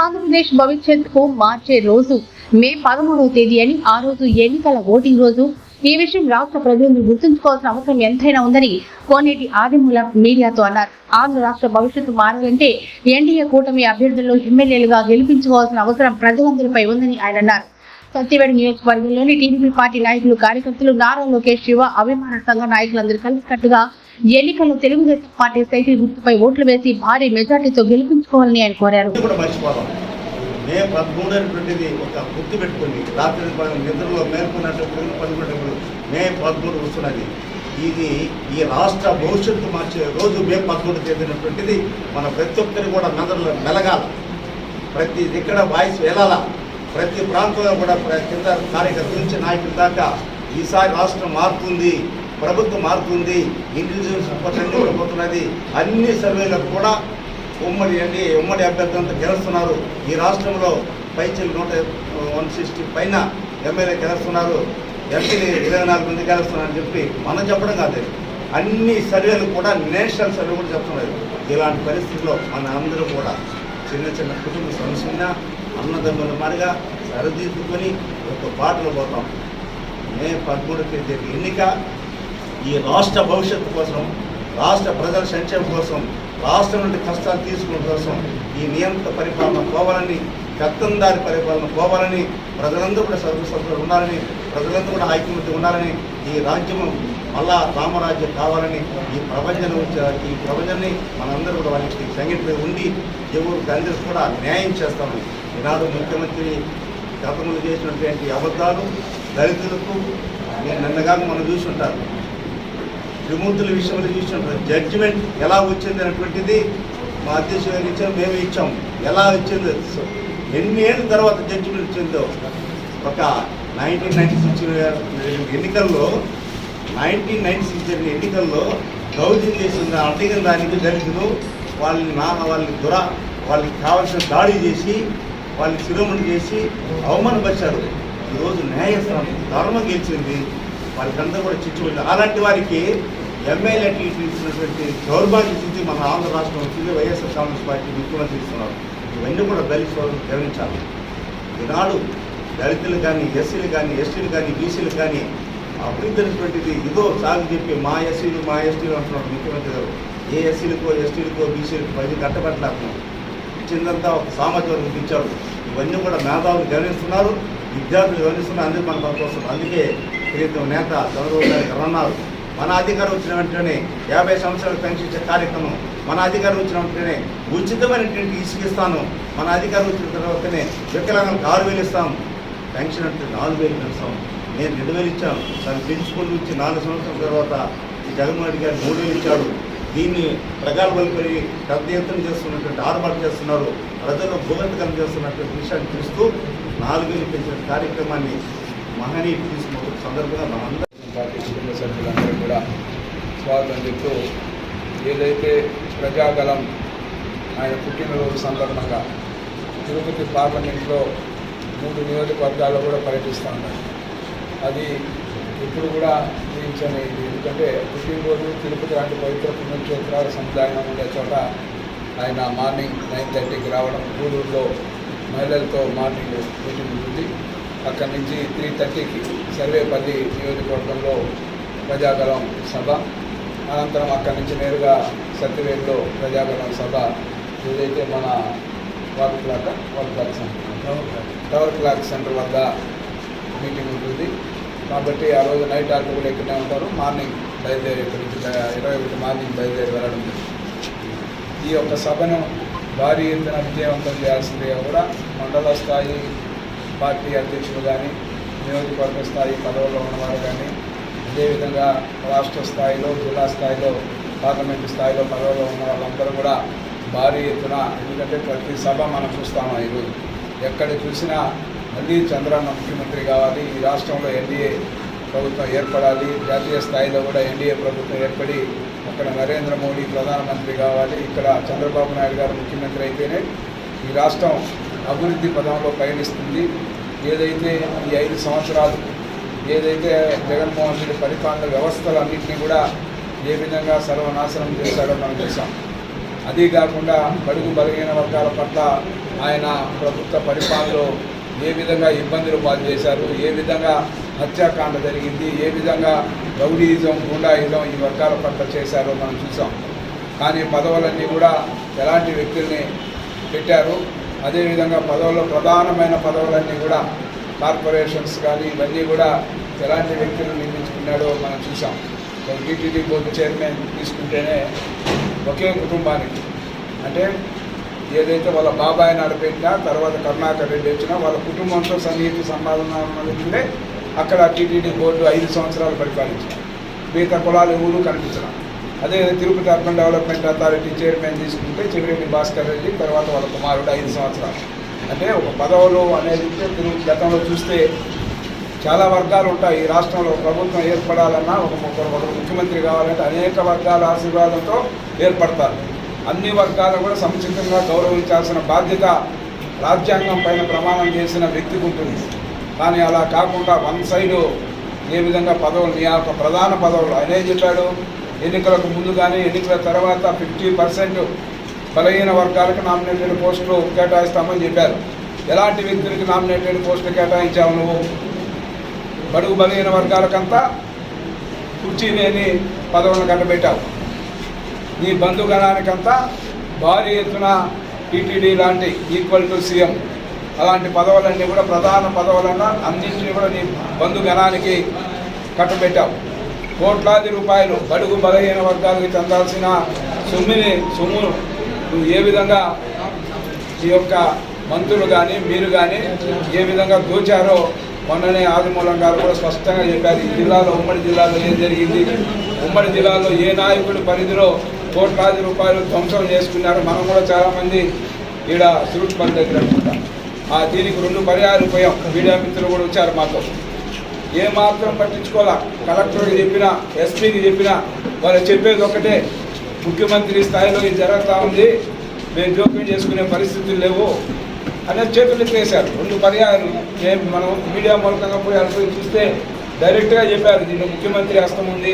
ఆంధ్రప్రదేశ్ భవిష్యత్తుకు మార్చే రోజు మే పదమూడవ తేదీ అని ఆ రోజు ఎన్నికల ఓటింగ్ రోజు. ఈ విషయం రాష్ట్ర ప్రజలు గుర్తుంచుకోవాల్సిన అవసరం ఎంతైనా ఉందని కోనేటి ఆదిమూల మీడియాతో అన్నారు. ఆంధ్ర రాష్ట్ర భవిష్యత్తు మారాలంటే ఎన్డీఏ కూటమి అభ్యర్థులను ఎమ్మెల్యేలుగా గెలిపించుకోవాల్సిన అవసరం ప్రజలందరిపై ఉందని ఆయన అన్నారు. సత్యవేడ నియోజకవర్గంలోని టీడీపీ పార్టీ నాయకులు కార్యకర్తలు నారా లోకేష్ శివ అభిమాన సంఘ నాయకులందరూ కలిసికట్టుగా ఎన్నికల్లో తెలుగుదేశం పార్టీ సైకిల్ గుర్తుపై ఓట్లు వేసి భారీ మెజార్టీతో గెలిపించుకోవాలని ఆయన కోరారు. మే పదమూడు అనేటువంటిది ఒక గుర్తు పెట్టుకుని రాత్రి నిద్రలో మేల్కొన్నట్టు పడుకున్నప్పుడు మే పదమూడు వస్తున్నది. ఇది ఈ రాష్ట్ర భవిష్యత్తు మార్చే రోజు మే పదమూడు తేదీనటువంటిది మన ప్రతి ఒక్కరి కూడా మెదడులో మెలగాల. ప్రతి ఇక్కడ వాయిస్ వెళ్ళాల. ప్రతి ప్రాంతంలో కూడా కింద కార్యకర్తల నుంచి నాయకుల దాకా ఈసారి రాష్ట్రం మారుతుంది. ప్రభుత్వం మారుతుంది ఇంటెలిజెన్స్ పర్సెంట్ కూడా పోతున్నది అన్ని సర్వేలకు కూడా ఉమ్మడి అండి ఉమ్మడి అభ్యర్థులంతా గెలుస్తున్నారు. ఈ రాష్ట్రంలో పైచలు నూట వన్ సిక్స్టీ పైన ఎమ్మెల్యే గెలుస్తున్నారు. ఎంపీలు ఇరవై నాలుగు మంది గెలుస్తున్నారని చెప్పి మనం చెప్పడం కాదు అన్ని సర్వేలు కూడా నేషనల్ సర్వే కూడా చెప్తున్నారు. ఇలాంటి పరిస్థితుల్లో మన అందరూ కూడా చిన్న చిన్న కుటుంబ సమస్య అన్నదమ్ముల మారిగా సరిదిద్దుకొని ఒక బాటలో పోతాం. మే పదమూడు తేదీ ఎన్నిక. ఈ రాష్ట్ర భవిష్యత్తు కోసం రాష్ట్ర ప్రజల సంక్షేమం కోసం రాష్ట్రం నుండి కష్టాలు తీసుకోవడం కోసం ఈ నియంత్రిత పరిపాలన పోవాలని పెత్తందారి పరిపాలన పోవాలని ప్రజలందరూ కూడా సర్వసభ్యులు ఉండాలని ప్రజలందరూ కూడా ఐక్యమత్యం ఉండాలని ఈ రాజ్యం మళ్ళా రామరాజ్యం కావాలని ఈ ప్రపంచం ఈ ప్రపంచాన్ని మనందరూ కూడా వాళ్ళకి సంఘటన ఉండి ఎవరు అందరూ కూడా న్యాయం చేస్తామని ఈనాడు ముఖ్యమంత్రి గతంలో చేసినటువంటి అబద్ధాలు దళితులకు నేను నిన్నగాక మనం చూసి ఉంటారు విమూర్తుల విషయంలో చూసినప్పుడు జడ్జిమెంట్ ఎలా వచ్చింది అనేటువంటిది మా అధ్యక్షుడు గారు ఇచ్చాం మేము ఇచ్చాం. ఎలా వచ్చింది? ఎన్ని ఏళ్ళ తర్వాత జడ్జిమెంట్ వచ్చిందో? ఒక నైన్టీన్ నైన్టీ సిక్స్ ఎన్నికల్లో నైన్టీన్ నైన్టీ సిక్స్ జరిగిన ఎన్నికల్లో దౌర్జన్యం చేసిన అడిగిన దానికి దళితులు వాళ్ళని నాన్న వాళ్ళని దుర వాళ్ళకి కావాల్సిన దాడి చేసి వాళ్ళని శిరోమణి చేసి అవమానపరిచారు. ఈరోజు న్యాయస్థానం ధర్మం గెలిచింది. వాళ్ళకంతా కూడా చిచ్చుకుంది అలాంటి వారికి ఎమ్మెల్యే టీటీ ఇచ్చినటువంటి దౌర్భాగ్య స్థితి మన ఆంధ్ర రాష్ట్రం వచ్చింది. వైఎస్ఆర్ కాంగ్రెస్ పార్టీ ముఖ్యమంత్రి ఇస్తున్నారు ఇవన్నీ కూడా దళిత సోదరులు గమనించాలి? ఈనాడు దళితులు కానీ ఎస్సీలు కానీ ఎస్టీలు కానీ బీసీలు కానీ అభివృద్ధినటువంటిది ఇదో సాగు చెప్పి మా ఎస్సీలు మా ఎస్టీలు అంటున్నారు ముఖ్యమంత్రి గారు. ఏ ఎస్సీలకో ఎస్టీలకో బీసీలకు పది కట్టబెట్టలేకున్నాం ఇచ్చిందంతా ఒక సామాజిక ఇచ్చారు. ఇవన్నీ కూడా మేధావులు గమనిస్తున్నారు విద్యార్థులు గమనిస్తున్నారు అందుకే మన పక్క అందుకే క్రితం నేత చంద్రబాబు గారు అన్నారు మన అధికారం వచ్చిన వెంటనే యాభై సంవత్సరాలు పెన్షన్ కార్యక్రమం మన అధికారం వచ్చిన వెంటనే ఉచితమైనటువంటి ఇసుకిస్తాను మన అధికారం వచ్చిన తర్వాతనే వికలాంగులకు ఆరు వేలు ఇస్తాం. పెన్షన్ అంటే నాలుగు వేలు పెంచుతాం. నేను రెండు వేలు ఇచ్చాను తను పెంచుకుంటూ వచ్చి నాలుగు సంవత్సరాల తర్వాత ఈ జగన్మోహన్ రెడ్డి గారు మూడు వేలు ఇచ్చాడు. దీన్ని ప్రగల్భాలపై పెద్ద ఎత్తున చేస్తున్నటువంటి ఆర్భాటు చేస్తున్నారు. ప్రజల్లో భూగతకం చేస్తున్నటువంటి విషయాన్ని చూస్తూ నాలుగు వేలు పెంచిన కార్యక్రమాన్ని మహనీయులు తీసుకున్న సందర్భంగా మనందరం పార్టీ కుటుంబ సభ్యులందరూ కూడా స్వాగతం చెప్తూ ఏదైతే ప్రజాగలం ఆయన పుట్టినరోజు సందర్భంగా తిరుపతి పార్లమెంట్లో మూడు నియోజకవర్గాల్లో కూడా పర్యటిస్తూ ఉన్నారు. అది ఇప్పుడు కూడా జీవించని ఎందుకంటే పుట్టినరోజు తిరుపతి లాంటి పవిత్ర పుణ్యక్షేత్రాల సముదాయం ఉండే చోట ఆయన మార్నింగ్ నైన్ థర్టీకి రావడం గూడూరులో మహిళలతో మార్నింగ్ మీటింగ్ ఉంది. అక్కడి నుంచి త్రీ థర్టీకి సర్వేపల్లి నియోజకవర్గంలో ప్రజాగలం సభ. అనంతరం అక్కడి నుంచి నేరుగా సత్యవేడులో ప్రజాగలం సభ. ఏదైతే మన water clock water clock centre. Tower clock. Centre వద్ద మీటింగ్ ఉంటుంది. కాబట్టి ఆ రోజు నైట్ ఆర్డర్ కూడా ఇక్కడనే ఉంటారు. మార్నింగ్ బయలుదేరి ఇక్కడి నుంచి ఇరవై ఒకటి మార్నింగ్ బయలుదేరి వెళ్ళడం ఈ యొక్క సభను భారీ ఎత్తున విజయవంతం చేయాల్సిందిగా కూడా మండల స్థాయి పార్టీ అధ్యక్షులు కానీ నియోజకవర్గ స్థాయి పదవుల్లో ఉన్నవారు కానీ అదేవిధంగా రాష్ట్ర స్థాయిలో జిల్లా స్థాయిలో పార్లమెంటు స్థాయిలో పదవుల్లో ఉన్న వాళ్ళందరూ కూడా భారీ ఎత్తున ఎందుకంటే ప్రతి సభ మనం చూస్తాము ఈరోజు? ఎక్కడ చూసినా మళ్ళీ చంద్రన్న ముఖ్యమంత్రి కావాలి ఈ రాష్ట్రంలో ఎన్డీఏ ప్రభుత్వం ఏర్పడాలి జాతీయ స్థాయిలో కూడా ఎన్డీఏ ప్రభుత్వం ఏర్పడి అక్కడ నరేంద్ర మోడీ ప్రధానమంత్రి కావాలి ఇక్కడ చంద్రబాబు నాయుడు గారు ముఖ్యమంత్రి అయితేనే ఈ రాష్ట్రం అభివృద్ధి పదంలో పయనిస్తుంది. ఏదైతే ఈ ఐదు సంవత్సరాలు ఏదైతే జగన్మోహన్ రెడ్డి పరిపాలన వ్యవస్థలన్నింటినీ కూడా ఏ విధంగా సర్వనాశనం చేశాడో మనం చూసాం అదీ కాకుండా బడుగు బలహీన వర్గాల పట్ల ఆయన ప్రభుత్వ పరిపాలనలో ఏ విధంగా ఇబ్బందులు పాలు చేశారు ఏ విధంగా హత్యాకాండ జరిగింది ఏ విధంగా రౌడీయిజం గుండాయిజం ఈ వర్గాల పట్ల చేశారో మనం చూసాం కానీ పదవులన్నీ కూడా ఎలాంటి వ్యక్తుల్ని పెట్టారు? అదేవిధంగా పదవుల్లో ప్రధానమైన పదవులన్నీ కూడా కార్పొరేషన్స్ కానీ ఇవన్నీ కూడా ఎలాంటి వ్యక్తులు నియమించుకున్నాడో మనం చూసాం. టీటీడీ బోర్డు చైర్మన్ తీసుకుంటేనే ఒకే కుటుంబానికి. అంటే ఏదైతే వాళ్ళ బాబాయ్ నడిపెట్టినా తర్వాత కరుణాకర్ రెడ్డి వచ్చినా వాళ్ళ కుటుంబంతో సన్నిహిత సంపాదన అక్కడ టీటీడీ బోర్డు ఐదు సంవత్సరాలు పరిపాలించారు. మిగతా కులాలు ఎవరు కనిపించడం అదేవిధంగా Tirupati urban development authority chairman తీసుకుంటే చివరెడ్డి భాస్కర్ రెడ్డి తర్వాత వాళ్ళ కుమారుడు ఐదు సంవత్సరాలు. అంటే ఒక పదవులు అనేది తిరుపతి గతంలో చూస్తే చాలా వర్గాలు ఉంటాయి. ఈ రాష్ట్రంలో ప్రభుత్వం ఏర్పడాలన్నా ఒక ముగ్గురు ఒక ముఖ్యమంత్రి కావాలంటే అనేక వర్గాల ఆశీర్వాదంతో ఏర్పడతారు. అన్ని వర్గాలు కూడా సముచితంగా గౌరవించాల్సిన బాధ్యత రాజ్యాంగం పైన ప్రమాణం చేసిన వ్యక్తికి ఉంటుంది. కానీ అలా కాకుండా వన్ సైడ్ ఏ విధంగా పదవులు యొక్క ప్రధాన పదవులు ఆయన ఏం చెప్పాడు. ఎన్నికలకు ముందు కానీ ఎన్నికల తర్వాత ఫిఫ్టీ పర్సెంట్ బలహీన వర్గాలకు నామినేటెడ్ పోస్టులు కేటాయిస్తామని చెప్పారు. ఎలాంటి వ్యక్తులకి నామినేటెడ్ పోస్టులు కేటాయించావు నువ్వు? బడుగు బలహీన వర్గాలకంతా కుర్చీ లేని పదవులను కట్టబెట్టావు. నీ బంధుగణానికంతా భారీ ఎత్తున టీటీడీ లాంటి ఈక్వల్ టు సీఎం అలాంటి పదవులన్నీ కూడా ప్రధాన పదవులన్నా అన్నింటినీ కూడా నీ బంధుగణానికి కట్టబెట్టావు. కోట్లాది రూపాయలు బడుగు బలహీన వర్గాలకు చెందాల్సిన సొమ్మిని సొమ్మును ఏ విధంగా ఈ యొక్క మంత్రులు కానీ మీరు కానీ ఏ విధంగా దోచారో మొన్ననే ఆదిమూలం గారు కూడా స్పష్టంగా చెప్పారు. ఈ జిల్లాలో ఉమ్మడి జిల్లాలో ఏం జరిగింది? ఉమ్మడి జిల్లాలో ఏ నాయకుడి పరిధిలో కోట్లాది రూపాయలు ధ్వంసం చేసుకున్నారు మనం కూడా చాలామంది ఈడ సురుట్పల్లి దగ్గర అనుకుంటా ఆ దీనికి రెండు పర్యాలు పోయాం మీడియా మిత్రులు కూడా వచ్చారు మాతో. ఏ మాత్రం పట్టించుకోవాలా? కలెక్టర్కి చెప్పినా ఎస్పీకి చెప్పినా వాళ్ళు చెప్పేది ఒకటే ముఖ్యమంత్రి స్థాయిలో ఇది జరుగుతూ ఉంది. మేము జోక్యం చేసుకునే పరిస్థితులు లేవు. అనేది చేతులు ఎత్తేసారు రెండు పర్యాయాలు. మేము మనం మీడియా మూలకంగా పోయి అడిపోయి చూస్తే డైరెక్ట్గా చెప్పారు. దీంట్లో ముఖ్యమంత్రి హస్తం ఉంది.